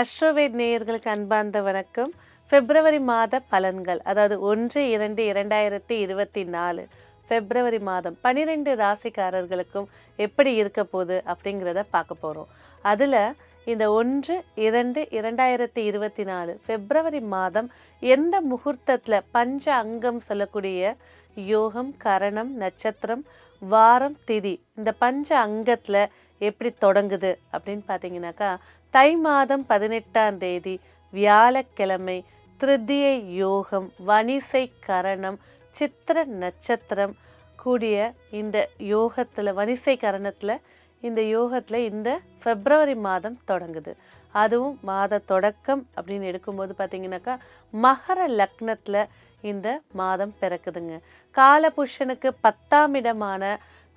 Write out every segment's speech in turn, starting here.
அஸ்ட்ரோவேட் நேயர்களுக்கு அன்பார்ந்த வணக்கம். பிப்ரவரி மாத பலன்கள் அதாவது ஒன்று இரண்டு இரண்டாயிரத்தி இருபத்தி நாலு பிப்ரவரி மாதம் பன்னிரெண்டு ராசிக்காரர்களுக்கும் எப்படி இருக்க போகுது அப்படிங்கிறத பார்க்க போகிறோம் அதில் இந்த ஒன்று இரண்டு இரண்டாயிரத்தி இருபத்தி நாலு பிப்ரவரி மாதம் எந்த முகூர்த்தத்தில் பஞ்ச அங்கம் சொல்லக்கூடிய யோகம் கரணம் நட்சத்திரம் வாரம் திதி இந்த பஞ்ச அங்கத்தில் எப்படி தொடங்குது அப்படின்னு பார்த்தீங்கன்னாக்கா தை மாதம் பதினெட்டாம் தேதி வியாழக்கிழமை திருத்திய யோகம் வனிசை கரணம் சித்திர நட்சத்திரம் கூடிய இந்த யோகத்தில் வனிசை கரணத்தில் இந்த யோகத்தில் இந்த பிப்ரவரி மாதம் தொடங்குது. அதுவும் மாத தொடக்கம் அப்படின்னு எடுக்கும்போது பார்த்தீங்கன்னாக்கா மகர லக்னத்தில் இந்த மாதம் பிறக்குதுங்க. காலபுருஷனுக்கு பத்தாம் இடமான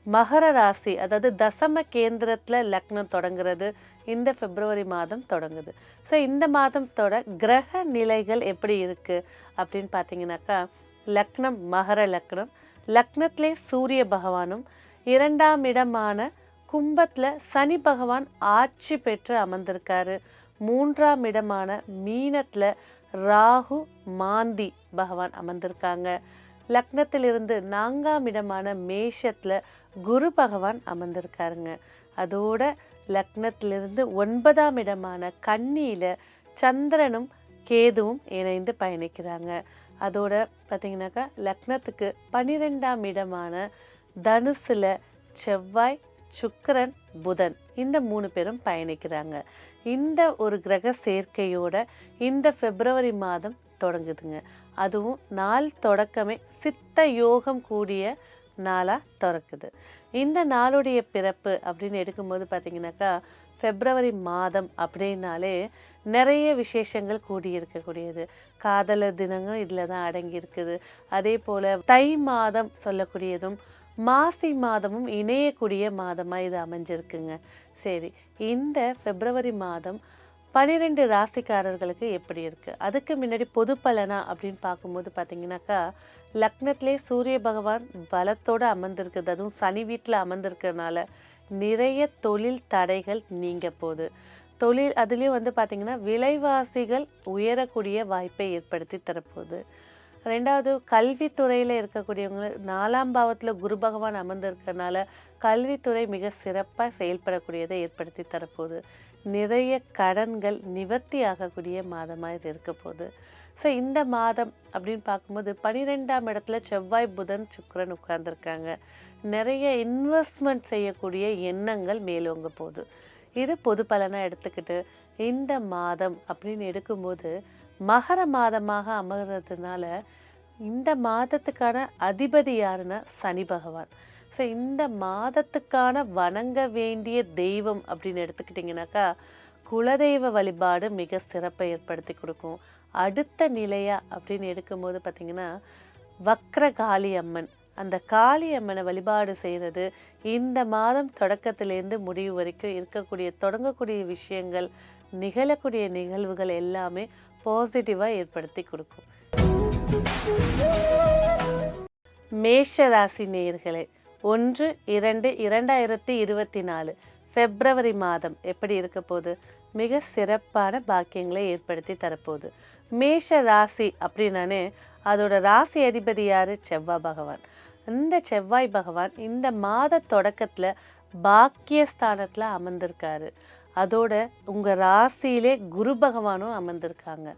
மகர ராசி அதாவது தசம கேந்திரத்தில் லக்னம் தொடங்குறது இந்த பிப்ரவரி மாதம் தொடங்குது. ஸோ இந்த மாதத்தோட கிரக நிலைகள் எப்படி இருக்குது அப்படின்னு பார்த்தீங்கன்னாக்கா லக்னம் மகர லக்னம். லக்னத்திலே சூரிய பகவானும் இரண்டாம் இடமான கும்பத்தில் சனி பகவான் ஆட்சி பெற்று அமர்ந்திருக்காரு. மூன்றாம் இடமான மீனத்தில் ராகு மாந்தி பகவான் அமர்ந்திருக்காங்க. லக்னத்திலிருந்து நான்காம் இடமான மேஷத்தில் குரு பகவான் அமர்ந்திருக்காருங்க. அதோட லக்னத்திலிருந்து ஒன்பதாம் இடமான கன்னியில் சந்திரனும் கேதுவும் இணைந்து பயணிக்கிறாங்க. அதோட பார்த்தீங்கன்னாக்கா லக்னத்துக்கு பன்னிரெண்டாம் இடமான தனுசில் செவ்வாய் சுக்கரன் புதன் இந்த மூணு பேரும் பயணிக்கிறாங்க. இந்த ஒரு கிரக சேர்க்கையோட இந்த பிப்ரவரி மாதம் தொடங்குதுங்க. அதுவும் நாள் தொடக்கமே சித்த யோகம் கூடிய நாளாக திறக்குது. இந்த நாளுடைய பிறப்பு அப்படின்னு எடுக்கும்போது பார்த்திங்கனாக்கா பிப்ரவரி மாதம் அப்படின்னாலே நிறைய விசேஷங்கள் கூடியிருக்கக்கூடியது. காதலர் தினங்கள் இதில் தான் அடங்கியிருக்குது. அதே போல் தை மாதம் சொல்லக்கூடியதும் மாசி மாதமும் இணையக்கூடிய மாதமாக இது அமைஞ்சிருக்குங்க. சரி இந்த பிப்ரவரி மாதம் பனிரெண்டு ராசிக்காரர்களுக்கு எப்படி இருக்குது அதுக்கு முன்னாடி பொது பலனா அப்படின்னு பார்க்கும்போது பார்த்தீங்கன்னாக்கா லக்னத்திலே சூரிய பகவான் பலத்தோடு அமர்ந்திருக்குது. அதுவும் சனி வீட்டில் அமர்ந்திருக்கிறதுனால நிறைய தொழில் தடைகள் நீங்க போகுது. தொழில் அதுலேயும் வந்து பார்த்திங்கன்னா விலைவாசிகள் உயரக்கூடிய வாய்ப்பை ஏற்படுத்தி தரப்போகுது. ரெண்டாவது கல்வித்துறையில் இருக்கக்கூடியவங்க நாலாம் பாவத்தில் குரு பகவான் அமர்ந்திருக்கிறதுனால கல்வித்துறை மிக சிறப்பாக செயல்படக்கூடியதை ஏற்படுத்தி தரப்போகுது. நிறைய கடன்கள் நிவர்த்தி ஆகக்கூடிய மாதமாக இது இருக்க போகுது. ஸோ இந்த மாதம் அப்படின்னு பார்க்கும்போது பனிரெண்டாம் இடத்துல செவ்வாய் புதன் சுக்கரன் உட்கார்ந்துருக்காங்க. நிறைய இன்வெஸ்ட்மெண்ட் செய்யக்கூடிய எண்ணங்கள் மேலோங்க போகுது. இது பொது பலனாக எடுத்துக்கிட்டு இந்த மாதம் அப்படின்னு எடுக்கும்போது மகர மாதமாக அமர்றதுனால இந்த மாதத்துக்கான அதிபதி யாருன்னா சனி பகவான். ஸோ இந்த மாதத்துக்கான வணங்க வேண்டிய தெய்வம் அப்படின்னு எடுத்துக்கிட்டிங்கனாக்கா குலதெய்வ வழிபாடு மிக சிறப்பை ஏற்படுத்தி கொடுக்கும். அடுத்த நிலையா அப்படின்னு எடுக்கும்போது பார்த்திங்கன்னா வக்ர காளி அம்மன். அந்த காளி அம்மனை வழிபாடு செய்கிறது இந்த மாதம் தொடக்கத்திலேருந்து முடிவு வரைக்கும் இருக்கக்கூடிய தொடங்கக்கூடிய விஷயங்கள் நிகழக்கூடிய நிகழ்வுகள் எல்லாமே பாசிட்டிவாக ஏற்படுத்தி கொடுக்கும். மேஷ ராசி நேயர்களே ஒன்று இரண்டு இரண்டாயிரத்தி இருபத்தி நாலு ஃபெப்ரவரி மாதம் எப்படி இருக்க போகுது? மிக சிறப்பான பாக்கியங்களை ஏற்படுத்தி தரப்போகுது. மேஷ ராசி அப்படின்னானே அதோட ராசி அதிபதி யார்? செவ்வாய் பகவான். இந்த செவ்வாய் பகவான் இந்த மாத தொடக்கத்தில் பாக்கியஸ்தானத்தில் அமர்ந்திருக்காரு. அதோட உங்கள் ராசியிலே குரு பகவானும் அமர்ந்திருக்காங்க.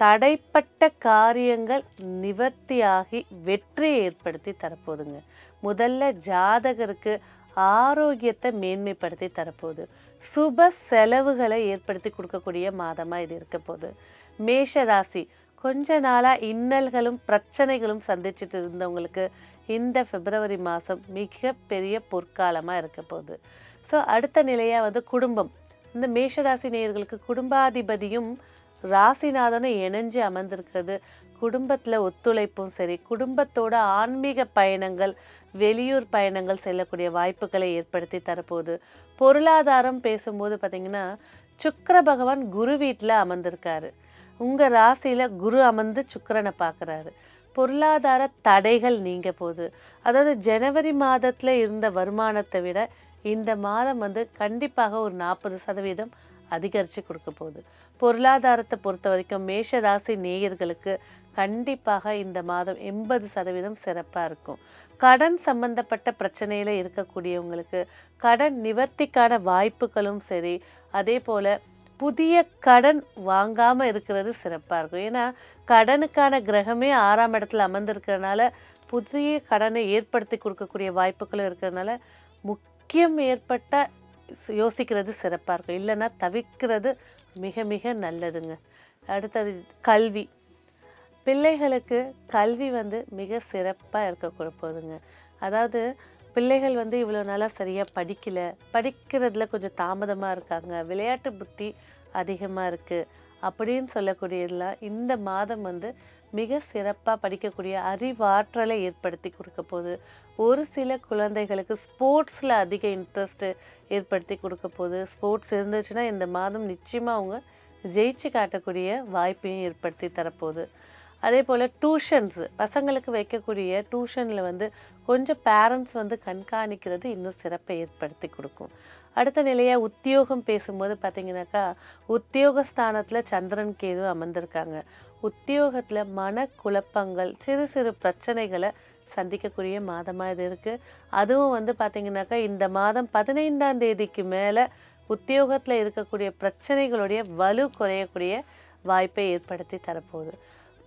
தடைப்பட்ட காரியங்கள் நிவர்த்தியாகி வெற்றியை ஏற்படுத்தி தரப்போகுதுங்க. முதல்ல ஜாதகருக்கு ஆரோக்கியத்தை மேன்மைப்படுத்தி தரப்போகுது. சுப செலவுகளை ஏற்படுத்தி கொடுக்கக்கூடிய மாதமாக இது இருக்க போகுது. மேஷ ராசி கொஞ்ச நாளாக இன்னல்களும் பிரச்சனைகளும் சந்திச்சுட்டு இருந்தவங்களுக்கு இந்த பிப்ரவரி மாதம் மிகப்பெரிய பொற்காலமாக இருக்க போகுது. ஸோ அடுத்த நிலையாக வந்து குடும்பம். இந்த மேஷராசி நேயர்களுக்கு குடும்பாதிபதியும் ராசிநாதனும் இணைஞ்சு அமர்ந்திருக்கிறது. குடும்பத்தில் ஒத்துழைப்பும் சரி குடும்பத்தோட ஆன்மீக பயணங்கள் வெளியூர் பயணங்கள் செல்லக்கூடிய வாய்ப்புகளை ஏற்படுத்தி தரப்போகுது. பொருளாதாரம் பேசும்போது பார்த்தீங்கன்னா சுக்கர பகவான் குரு வீட்டில் அமர்ந்திருக்காரு. உங்கள் ராசியில் குரு அமர்ந்து சுக்கரனை பார்க்குறாரு பொருளாதார தடைகள் நீங்க போகுது. அதாவது ஜனவரி மாதத்தில் இருந்த வருமானத்தை விட இந்த மாதம் வந்து கண்டிப்பாக ஒரு நாற்பது சதவீதம் அதிகரித்து கொடுக்க போகுது. பொருளாதாரத்தை பொறுத்த வரைக்கும் மேஷ ராசி நேயர்களுக்கு கண்டிப்பாக இந்த மாதம் எண்பது சதவீதம் சிறப்பாக இருக்கும். கடன் சம்பந்தப்பட்ட பிரச்சனையில் இருக்கக்கூடியவங்களுக்கு கடன் நிவர்த்திக்கான வாய்ப்புகளும் சரி அதே போல் புதிய கடன் வாங்காமல் இருக்கிறது சிறப்பாக இருக்கும். ஏன்னா கடனுக்கான கிரகமே ஆறாம் இடத்துல அமர்ந்திருக்கிறதுனால புதிய கடனை ஏற்படுத்தி கொடுக்கக்கூடிய வாய்ப்புகளும் இருக்கிறதுனால முக்கியம் ஏற்பட்ட யோசிக்கிறது சிறப்பாக இருக்கும். இல்லைன்னா தவிர்க்கிறது மிக மிக நல்லதுங்க. அடுத்தது கல்வி. பிள்ளைகளுக்கு கல்வி வந்து மிக சிறப்பாக இருக்க போகுதுங்க. அதாவது பிள்ளைகள் வந்து இவ்வளோ நாளாக சரியாக படிக்கலை. படிக்கிறதுல கொஞ்சம் தாமதமாக இருக்காங்க. விளையாட்டு புத்தி அதிகமாக இருக்குது அப்படின்னு சொல்லக்கூடியதெல்லாம் இந்த மாதம் வந்து மிக சிறப்பாக படிக்கக்கூடிய அறிவாற்றலை ஏற்படுத்தி கொடுக்க போகுது. ஒரு சில குழந்தைகளுக்கு ஸ்போர்ட்ஸில் அதிக இன்ட்ரெஸ்ட்டு ஏற்படுத்தி கொடுக்க போகுது. ஸ்போர்ட்ஸ் இருந்துச்சுன்னா இந்த மாதம் நிச்சயமாக அவங்க ஜெயிச்சு காட்டக்கூடிய வாய்ப்பையும் ஏற்படுத்தி தரப்போகுது. அதே போல் டியூஷன்ஸு பசங்களுக்கு வைக்கக்கூடிய டியூஷனில் வந்து கொஞ்சம் பேரண்ட்ஸ் வந்து கண்காணிக்கிறது இன்னும் சிறப்பை ஏற்படுத்தி கொடுக்கும். அடுத்த நிலையாக உத்தியோகம் பேசும்போது பார்த்தீங்கன்னாக்கா உத்தியோகஸ்தானத்தில் சந்திரன் கேது அமர்ந்திருக்காங்க. உத்தியோகத்தில் மன குழப்பங்கள் சிறு சிறு பிரச்சனைகளை சந்திக்கக்கூடிய மாதமாக இது இருக்குது அதுவும் வந்து பார்த்திங்கனாக்கா இந்த மாதம் பதினைந்தாம் தேதிக்கு மேலே உத்தியோகத்தில் இருக்கக்கூடிய பிரச்சனைகளுடைய வலு குறையக்கூடிய வாய்ப்பை ஏற்படுத்தி தரப்போகுது.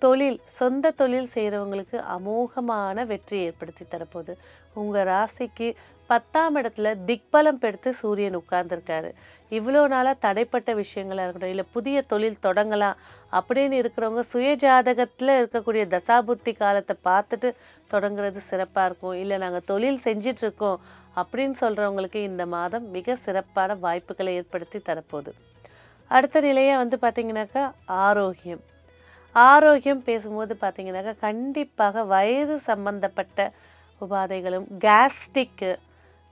தொழில் சொந்த தொழில் செய்கிறவங்களுக்கு அமோகமான வெற்றி ஏற்படுத்தி தரப்போகுது. உங்கள் ராசிக்கு பத்தாம் இடத்துல திக்பலம் பெடுத்து சூரியன் உட்கார்ந்துருக்காரு. இவ்வளோ நாளாக தடைப்பட்ட விஷயங்களாக இருக்கட்டும் இல்லை புதிய தொழில் தொடங்கலாம் அப்படின்னு இருக்கிறவங்க சுய ஜாதகத்தில் இருக்கக்கூடிய தசாபுத்தி காலத்தை பார்த்துட்டு தொடங்குறது சிறப்பாக இருக்கும். இல்லை நாங்கள் தொழில் செஞ்சிட்ருக்கோம் அப்படின்னு சொல்கிறவங்களுக்கு இந்த மாதம் மிக சிறப்பான வாய்ப்புகளை ஏற்படுத்தி தரப்போகுது. அடுத்த நிலையாக வந்து பார்த்திங்கனாக்கா ஆரோக்கியம். ஆரோக்கியம் பேசும்போது பார்த்திங்கனாக்கா கண்டிப்பாக வயது சம்பந்தப்பட்ட உபாதைகளும் கேஸ்டிக்கு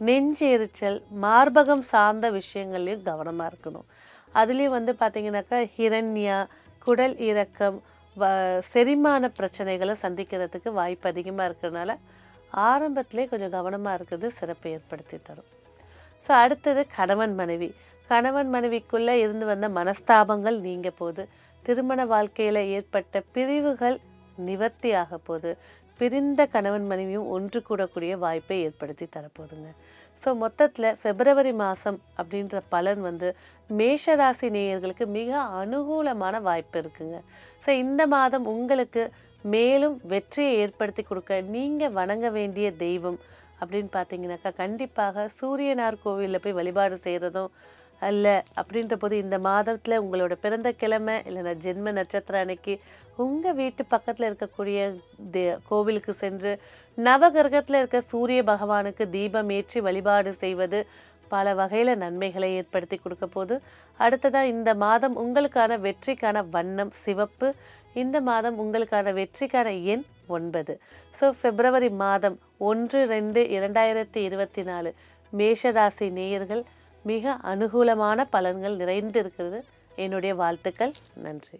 நெஞ்சு எரிச்சல் மார்பகம் சார்ந்த விஷயங்கள்லையும் கவனமாக இருக்கணும். அதுலேயும் வந்து பார்த்தீங்கன்னாக்கா ஹிரண்யா குடல் இறக்கம் வ செரிமான பிரச்சனைகளை சந்திக்கிறதுக்கு வாய்ப்பு அதிகமாக இருக்கிறதுனால ஆரம்பத்திலே கொஞ்சம் கவனமாக இருக்கிறது சிறப்பை ஏற்படுத்தி தரும். ஸோ அடுத்தது கணவன் மனைவி. கணவன் மனைவிக்குள்ளே இருந்து வந்த மனஸ்தாபங்கள் நீங்க போகுது திருமண வாழ்க்கையில் ஏற்பட்ட பிரிவுகள் நிவர்த்தி ஆக போகுது பிரிந்த கணவன் மனைவியும் ஒன்று கூடக்கூடிய வாய்ப்பை ஏற்படுத்தி தரப்போதுங்க ஸோ மொத்தத்தில் பிப்ரவரி மாதம் அப்படின்ற பலன் வந்து மேஷராசி நேயர்களுக்கு மிக அனுகூலமான வாய்ப்பு இருக்குங்க. ஸோ இந்த மாதம் உங்களுக்கு மேலும் வெற்றியை ஏற்படுத்தி கொடுக்க நீங்கள் வணங்க வேண்டிய தெய்வம் அப்படின்னு பார்த்தீங்கன்னாக்கா கண்டிப்பாக சூரியனார் கோவிலில் போய் வழிபாடு செய்கிறதும் அல்ல அப்படின்ற போது இந்த மாதத்தில் உங்களோட பிறந்த கிழமை இல்லைன்னா ஜென்ம நட்சத்திரம் அன்னைக்கு உங்கள் வீட்டு பக்கத்தில் இருக்கக்கூடிய தே கோவிலுக்கு சென்று நவகிரகத்தில் இருக்க சூரிய பகவானுக்கு தீபம் ஏற்றி வழிபாடு செய்வது பல வகையில் நன்மைகளை ஏற்படுத்தி கொடுக்க போது அடுத்ததாக இந்த மாதம் உங்களுக்கான வெற்றிக்கான வண்ணம் சிவப்பு இந்த மாதம் உங்களுக்கான வெற்றிக்கான எண் ஒன்பது. ஸோ பிப்ரவரி மாதம் ஒன்று ரெண்டு இரண்டாயிரத்தி இருபத்தி நாலு மேஷராசி நேயர்கள் மிக அனுகூலமான பலன்கள் நிறைந்திருக்கிறது. என்னுடைய வாழ்த்துக்கள். நன்றி.